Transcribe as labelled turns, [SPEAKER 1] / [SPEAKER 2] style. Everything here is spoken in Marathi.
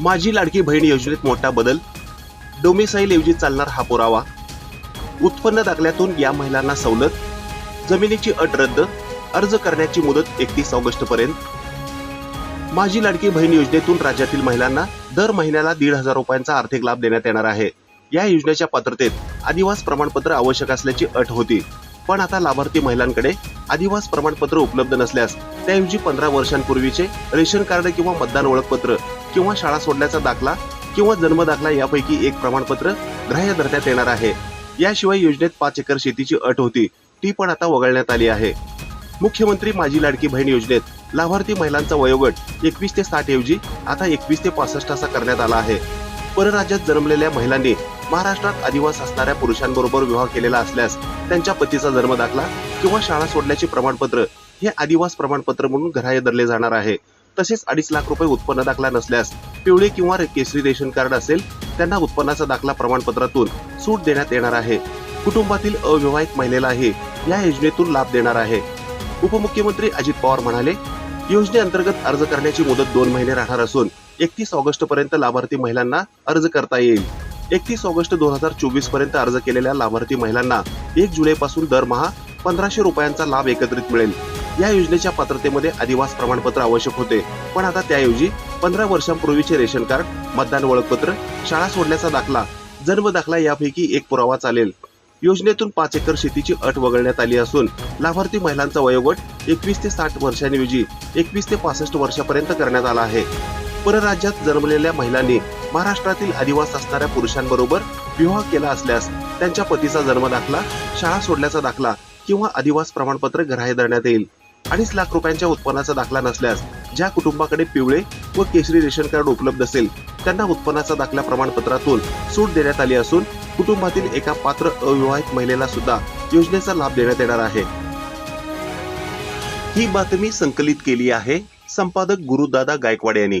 [SPEAKER 1] माझी लाडकी बहीण योजनेत मोठा बदल. डोमिसाईल ऐवजी चालणार हा पुरावा. उत्पन्न दाखल्यातून या महिलांना सवलत. जमिनीची अट रद्द. अर्ज करण्याची मुदत एकतीस ऑगस्ट पर्यंत. माझी लाडकी बहीण योजनेतून राज्यातील महिलांना दर महिन्याला दीड हजार रुपयांचा आर्थिक लाभ देण्यात येणार आहे. या योजनेच्या पात्रतेत आदिवास प्रमाणपत्र आवश्यक असल्याची अट होती. पण आता लाभार्थी महिलांकडे आदिवास प्रमाणपत्र उपलब्ध नसल्यास त्याऐवजी पंधरा वर्षांपूर्वीचे रेशन कार्ड किंवा मतदान ओळखपत्र किंवा शाळा सोडल्याचा दाखला किंवा जन्म दाखला यापैकी एक प्रमाणपत्र ग्राह्य धरण्यात येणार आहे. याशिवाय योजनेत पाच एकर शेतीची अट होती ती पण आता वगळण्यात आली आहे. मुख्यमंत्री माझी लाडकी बहीण योजनेत लाभार्थी महिलांचा वयोगट एकवीस ते साठ ऐवजी आता एकवीस ते पासष्ट असा करण्यात आला आहे. परराज्यात जन्मलेल्या महिलांनी महाराष्ट्रात आदिवास असणाऱ्या पुरुषांबरोबर विवाह केलेला असल्यास त्यांच्या पतीचा जन्म दाखला किंवा शाळा सोडल्याचे प्रमाणपत्र हे आदिवास प्रमाणपत्र म्हणून घराय धरले जाणार आहे. तसेच अडीच लाख रुपये उत्पन्न दाखला नसल्यास पिवळे किंवा केसरी रेशन कार्ड असेल त्यांना उत्पन्नाचा दाखला प्रमाणपत्रातून सूट देण्यात येणार आहे. कुटुंबातील अविवाहित महिलेलाही या योजनेतून लाभ देणार आहे. उपमुख्यमंत्री अजित पवार म्हणाले योजनेअंतर्गत अर्ज करण्याची मुदत दोन महिने राहणार असून एकतीस ऑगस्ट पर्यंत लाभार्थी महिलांना अर्ज करता येईल. एकतीस ऑगस्ट दोन हजार चोवीसपर्यंत अर्ज केलेल्या लाभार्थी महिलांना एक जुलै पासून दरमहा पंधराशे रुपयांचा लाभ एकत्रित मिळेल. या योजनेच्या पात्रतेमध्ये अधिवास प्रमाणपत्र आवश्यक होते. पण आता त्याऐवजी पंधरा वर्षांपूर्वीचे रेशन कार्ड मतदान ओळखपत्र शाळा सोडण्याचा दाखला जन्म दाखला यापैकी एक पुरावा चालेल. योजनेतून पाच एकर शेतीची अट वगळण्यात आली असून लाभार्थी महिलांचा वयोगट एकवीस ते साठ वर्षांऐवजी एकवीस ते पासष्ट वर्षापर्यंत करण्यात आला आहे. परराज्यात जन्मलेल्या महिलांनी महाराष्ट्रातील आदिवास असणाऱ्या पुरुषांबरोबर विवाह केला असल्यास त्यांच्या पतीचा जन्म दाखला शाळा सोडल्याचा दाखला किंवा आदिवास प्रमाणपत्र ग्राह्य धरण्यात येईल. अडीच लाख रुपयांच्या उत्पन्नाचा दाखला नसल्यास ज्या कुटुंबाकडे पिवळे व केशरी रेशन कार्ड उपलब्ध असेल त्यांना उत्पन्नाचा दाखला प्रमाणपत्रातून सूट देण्यात आली असून कुटुंबातील एका पात्र अविवाहित महिलेला सुद्धा योजनेचा लाभ देण्यात येणार आहे. ही बातमी संकलित केली आहे संपादक गुरुदादा गायकवाड यांनी.